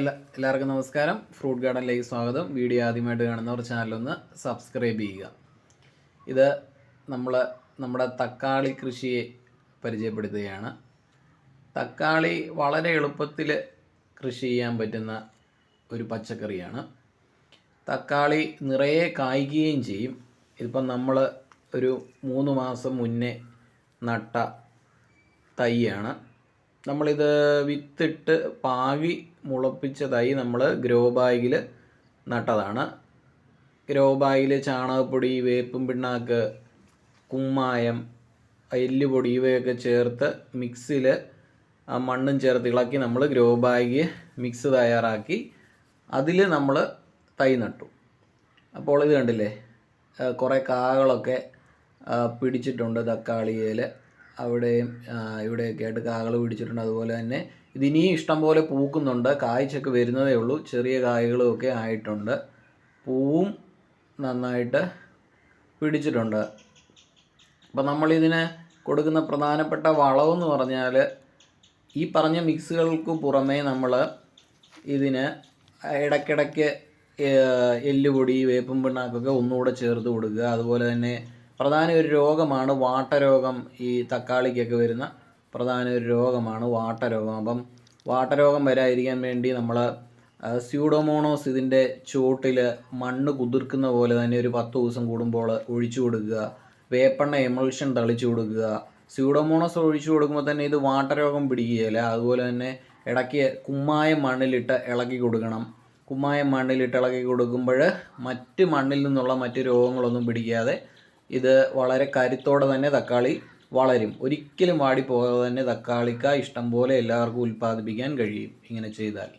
എല്ലാ എല്ലാവർക്കും നമസ്കാരം. ഫ്രൂട്ട് ഗാർഡനിലേക്ക് സ്വാഗതം. വീഡിയോ ആദ്യമായിട്ട് കാണുന്നവർ ചാനലൊന്ന് സബ്സ്ക്രൈബ് ചെയ്യുക. ഇത് നമ്മൾ നമ്മുടെ തക്കാളി കൃഷിയെ പരിചയപ്പെടുത്തുകയാണ്. തക്കാളി വളരെ എളുപ്പത്തിൽ കൃഷി ചെയ്യാൻ പറ്റുന്ന ഒരു പച്ചക്കറിയാണ്. തക്കാളി നിറയെ കായ്ക്കുകയും ചെയ്യും. ഇതിപ്പം നമ്മൾ ഒരു മൂന്ന് മാസം മുന്നേ നട്ട തൈയാണ്. നമ്മളിത് വിത്തിട്ട് പാകി മുളപ്പിച്ചതായി നമ്മൾ ഗ്രോ ബാഗിൽ നട്ടതാണ്. ഗ്രോ ബാഗിൽ ചാണകപ്പൊടി വേപ്പും പിണ്ണാക്ക് കുമ്മായം എല്ലുപൊടി ഇവയൊക്കെ ചേർത്ത് മിക്സിൽ ആ മണ്ണും ചേർത്ത് ഇളക്കി നമ്മൾ ഗ്രോ ബാഗ് മിക്സ് തയ്യാറാക്കി അതിൽ നമ്മൾ തൈ നട്ടു. അപ്പോൾ ഇത് കണ്ടില്ലേ? കുറേ കാകളൊക്കെ പിടിച്ചിട്ടുണ്ട് തക്കാളിയിൽ അവിടെയും ഇവിടെ ഇവിടെയൊക്കെ ആയിട്ട് കാകൾ പിടിച്ചിട്ടുണ്ട്. അതുപോലെ തന്നെ ഇതിനിയും ഇഷ്ടം പോലെ പൂക്കുന്നുണ്ട്. കായ്ച്ചൊക്കെ വരുന്നതേ ഉള്ളൂ. ചെറിയ കായകളും ഒക്കെ ആയിട്ടുണ്ട്. പൂവും നന്നായിട്ട് പിടിച്ചിട്ടുണ്ട്. അപ്പം നമ്മളിതിന് കൊടുക്കുന്ന പ്രധാനപ്പെട്ട വളമെന്ന് പറഞ്ഞാൽ ഈ പറഞ്ഞ മിക്സുകൾക്ക് പുറമേ നമ്മൾ ഇതിന് ഇടയ്ക്കിടയ്ക്ക് എല്ലുപൊടി വേപ്പും പിണ്ണാക്കൊക്കെ ഒന്നുകൂടെ ചേർത്ത് കൊടുക്കുക. അതുപോലെ തന്നെ പ്രധാന ഒരു രോഗമാണ് വാട്ടരോഗം. ഈ തക്കാളിക്കൊക്കെ വരുന്ന പ്രധാന ഒരു രോഗമാണ് വാട്ടരോഗം. അപ്പം വാട്ടരോഗം വരാതിരിക്കാൻ വേണ്ടി നമ്മൾ സ്യൂഡോമോണോസ് ഇതിന്റെ ചുവട്ടിൽ മണ്ണ് കുതിർക്കുന്ന പോലെ തന്നെ ഒരു പത്ത് ദിവസം കൂടുമ്പോൾ ഒഴിച്ചു കൊടുക്കുക. വേപ്പെണ്ണ എമൾഷൻ തളിച്ചു കൊടുക്കുക. സ്യൂഡോമോണോസ് ഒഴിച്ചു കൊടുക്കുമ്പോൾ തന്നെ ഇത് വാട്ടരോഗം പിടിക്കുകയില്ല. അതുപോലെ തന്നെ ഇടയ്ക്ക് കുമ്മായം മണ്ണിലിട്ട് ഇളക്കി കൊടുക്കണം. കുമ്മായം മണ്ണിലിട്ട് ഇളക്കി കൊടുക്കുമ്പോൾ മറ്റ് മണ്ണിൽ നിന്നുള്ള മറ്റ് രോഗങ്ങളൊന്നും പിടിക്കാതെ ഇത് വളരെ കരുത്തോടെ തന്നെ തക്കാളി വളരും. ഒരിക്കലും വാടിപ്പോകാതെ തന്നെ തക്കാളിക്ക ഇഷ്ടം പോലെ എല്ലാവർക്കും ഉൽപ്പാദിപ്പിക്കാൻ കഴിയും ഇങ്ങനെ ചെയ്താൽ.